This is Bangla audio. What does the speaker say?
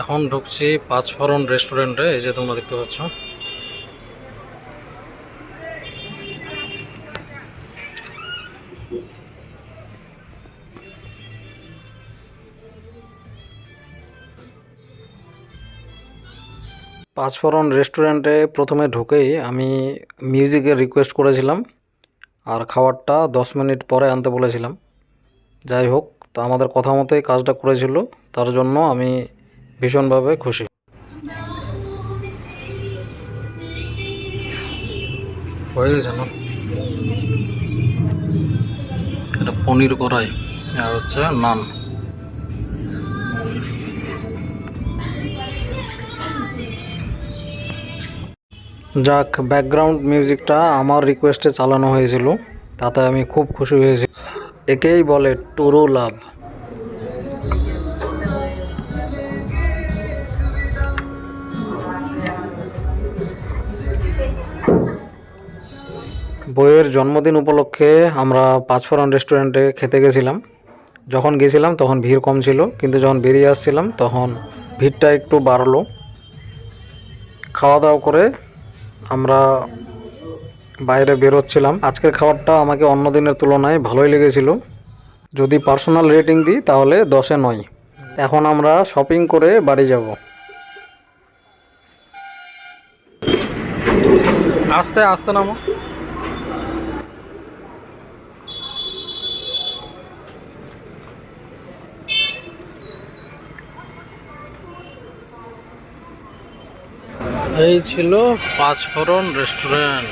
এখন ঢুকছি পাঁচ ফরন রেস্টুরেন্টে, এই যে তোমরা দেখতে পাচ্ছ। পাঁচফোরন রেস্টুরেন্টে প্রথমে ঢুকেই আমি মিউজিকের রিকোয়েস্ট করেছিলাম, আর খাবারটা দশ মিনিট পরে আনতে বলেছিলাম। যাই হোক, তো আমাদের কথা মতোই কাজটা করেছিল, তার জন্য আমি ভীষণভাবে খুশি। হয়ে গেছে না? এটা পনির করাই আর হচ্ছে নান। যাক ব্যাকগ্রাউন্ড মিউজিকটা আমার রিকোয়েস্টে চালানো হয়েছিল তাতে আমি খুব খুশি হয়েছি। একেই বলে টুরু লাভ। বইয়ের জন্মদিন উপলক্ষে আমরা পাঁচফোরন রেস্টুরেন্টে খেতে গেছিলাম। যখন গেছিলাম তখন ভিড় কম ছিল, কিন্তু যখন বেরিয়ে আসছিলাম তখন ভিড়টা একটু বাড়লো। খাওয়া দাওয়া করে আমরা বাইরে বেরোচ্ছিলাম। আজকের খাবারটা আমাকে অন্য দিনের তুলনায় ভালোই লেগেছিল। যদি পার্সোনাল রেটিং দিই তাহলে দশে নয়। এখন আমরা শপিং করে বাড়ি যাব। আস্তে আস্তে নামো। এই ছিল পাঁচফোড়ন রেস্টুরেন্ট।